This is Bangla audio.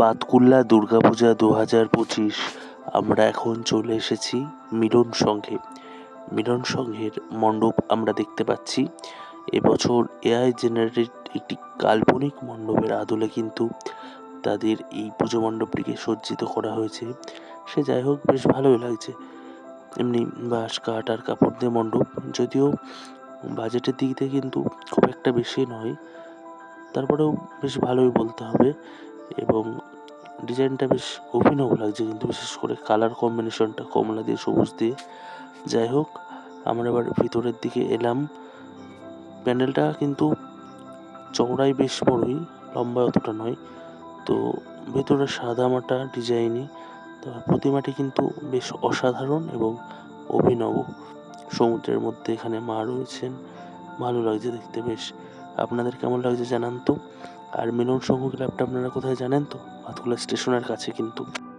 বাতকুল্লা দুর্গাপূজা দু হাজার পঁচিশ, আমরা এখন চলে এসেছি মিলন সংঘে। মিলন সংঘের মণ্ডপ আমরা দেখতে পাচ্ছি। এবছর এআই জেনারেটেড একটি কাল্পনিক মণ্ডপের আদলে কিন্তু তাদের এই পুজো মণ্ডপটিকে সজ্জিত করা হয়েছে। সে যাই হোক, বেশ ভালোই লাগছে। এমনি বাঁশ, কাঠ আর কাপড় দিয়ে মণ্ডপ, যদিও বাজেটের দিক দিয়ে কিন্তু খুব একটা বেশি নয়। তারপরেও বেশ ভালোই বলতে হবে। এবং ডিজাইনটা বেশ অভিনব লাগছে কিন্তু বিশেষ করে কালার কম্বিনেশনটা কমলা দিয়ে সবুজ দিয়ে। যাই হোক, আমরা এবার ভিতরের দিকে এলাম। প্যান্ডেলটা কিন্তু চওড়াই বেশ বড়ই, লম্বা অতটা নয়। তো ভেতরে সাদামাটা ডিজাইনে তো প্রতিমাটি কিন্তু বেশ অসাধারণ এবং অভিনব। সমুদ্রের মধ্যে এখানে মা রয়েছেন। ভালো লাগছে দেখতে বেশ। আপনাদের কেমন লাগছে জানান তো? আর মিলন সংঘ ক্লাবটা আপনারা কোথায় জানেন তো? ভাতকুলা স্টেশনের কাছে কিন্তু।